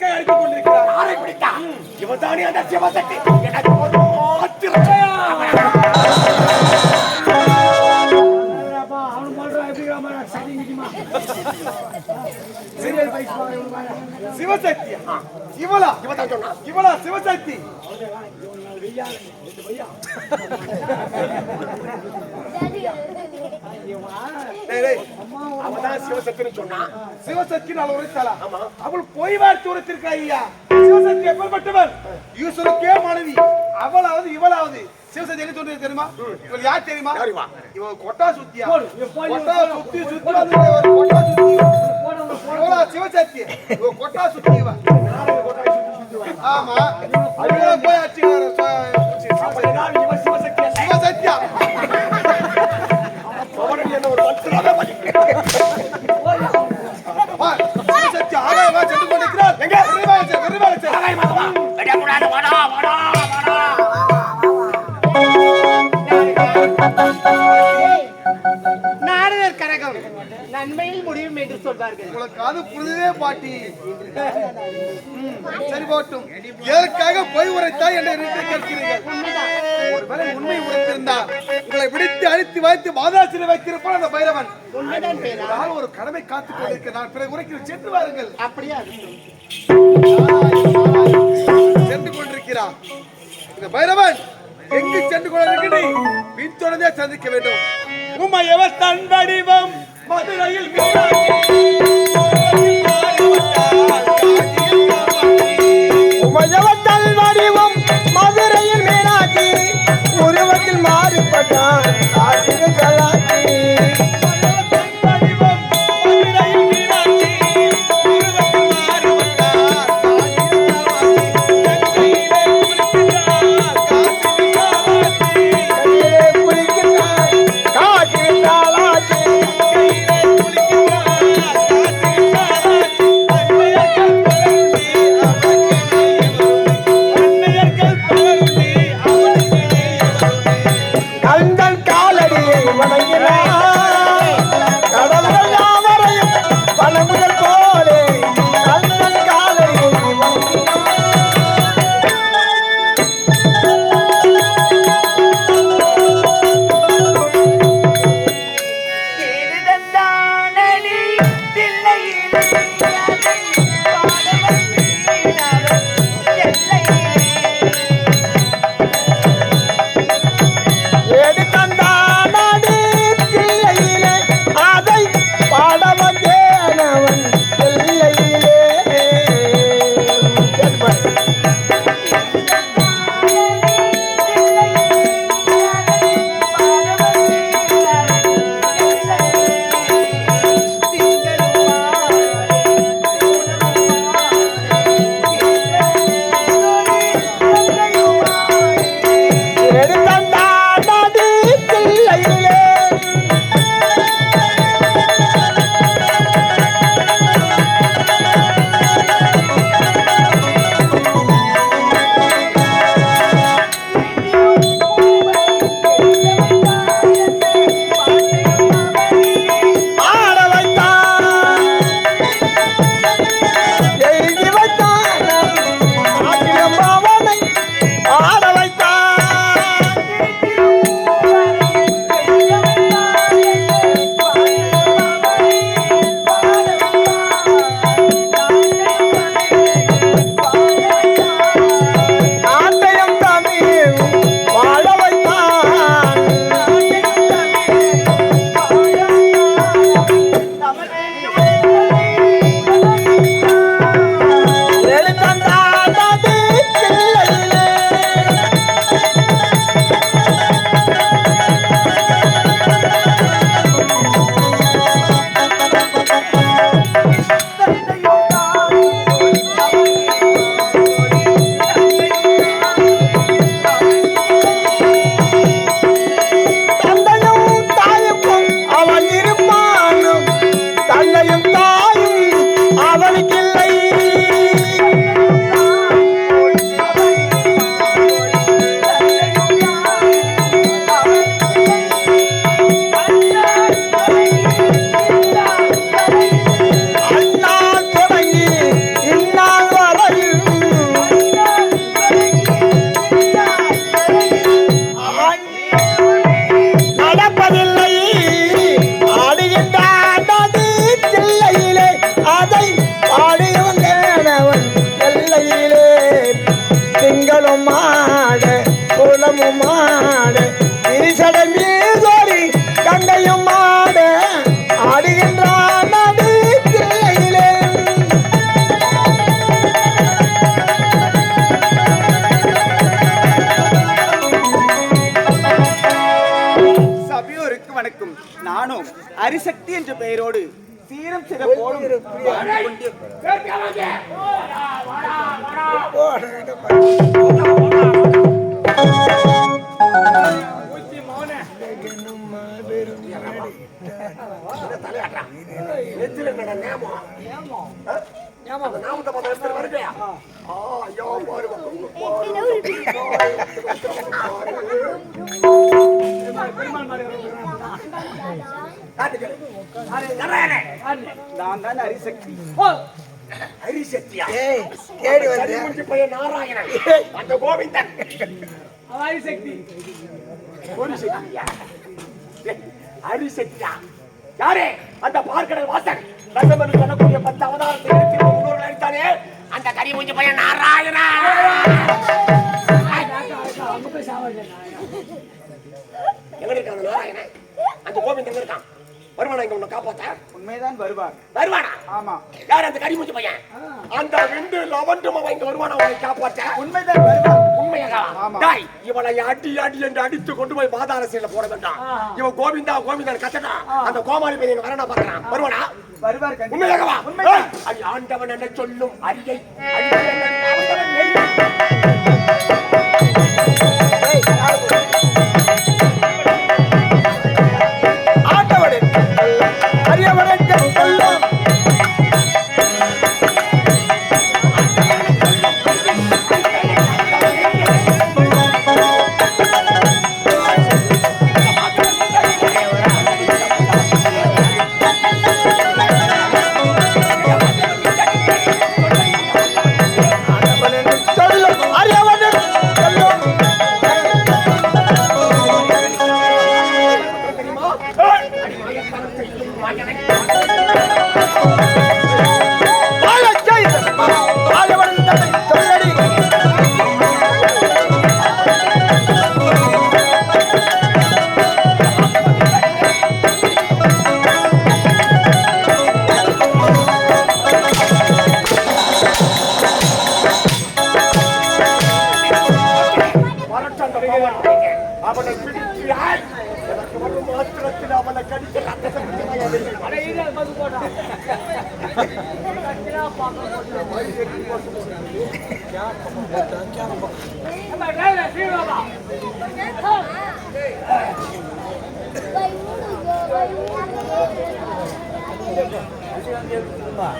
கை அடித்துக் கொண்டிருக்கிறார். யாரை பிடித்தான் இவன்தானே அந்த சிவசக்தி? எனக்கு சிவசக்தி இவளா இவன்தான் சொன்னான். இவளா சிவசக்தி அவள் பொய் வார்த்தை உரைத்திருக்கா ஐயா சிவசக்தி எப்பேற்பட்டவள் ஈஸ்வருக்கே மனைவி அவளாவது இவளாவது சிவசக்தி எங்க சொன்னது தெரியுமா இவள் யார் தெரியுமா யார் இவா? இவள் கொட்டா சுத்தியா கொட்டா சுத்தி சுத்தி வந்து ஒரு கொட்டா சுத்தி இவளா சிவசக்தி கொட்டா சுத்தி இவ ஆமா போய் அடிச்சுக்கிறாரு உங்களுக்கு பாட்டி. சரி போட்டும் எதற்காக பொய் கேட்கிறீர்கள். ஒருவேளை உண்மை உரைத்திருந்தால் உங்களை விடுத்து அழித்து வைத்து மாதாசிரியர் வைத்திருப்பான் அந்த பைரவன். நான் ஒரு கடமை காத்துக் கொண்டிருக்க நான் பிறகு சென்று வாருங்கள். அப்படியா. சென்று கொண்டிருக்கிறான் இந்த பைரவன் எங்கு சென்று கொண்டிருக்கிறேன் பின்தொடர்ந்தே சந்திக்க வேண்டும். உமையவர் தன் வடிவம் மதுரையில் பட்டான் காட்டில் கலாச்சி. அதை பாடியும் தேனவன் எல்லையிலே. திங்களும் மாட குலமும் மாட இருசடை மீதோரி கங்கையும் மாட ஆடுகின்றான் நடு திரையிலே சபையோருக்கு வணக்கம். அரிசக்தி என்ற பெயரோடு ஐயோ, பாரு, காட்டுங்க. நாராயணே, நான் தான் அரிசக்தி தேடி வந்து நாராயணன். அந்த கோவிந்தன். ஒரு சக்தியா? ஏய், ஹரிசக்தியா? யாரே அந்த பார்க்கடல் வாசன் ரசமனு சொல்லக்கூடிய பத்து அவதாரத்தை முன்னோர்கள் அடித்தானே அந்த கரிமுஞ்சி பையன் நாராயணா எங்க அந்த நாராயணன் அந்த கோவிந்தன் எங்க இருக்கான் வருவானா இங்க உன்னை காப்பாத்த? உண்மைதான் வருவார் வருவானா? ஆமா. யார் அந்த கரிமுச்சி பையன்? அந்த ரெண்டு லவண்டும் அவன் இங்க வருவானா அவனை காப்பாத்த? உண்மைதான் வருவார் உண்மையாக ஆமா. டாய் இவனை அடி அடி என்று அடித்து கொண்டு போய் பாதாள சீல போட வேண்டாம். இவன் கோவிந்தா கோவிந்தன் கத்தனா? அந்த கோமாளி பையன் வரணும் பாக்குறான் வருவானா? வருவார் கண்டிப்பா. உண்மையாக வா உண்மைதான். ஏய், அது ஆண்டவன் என்ன சொல்லும் அரியை Vai,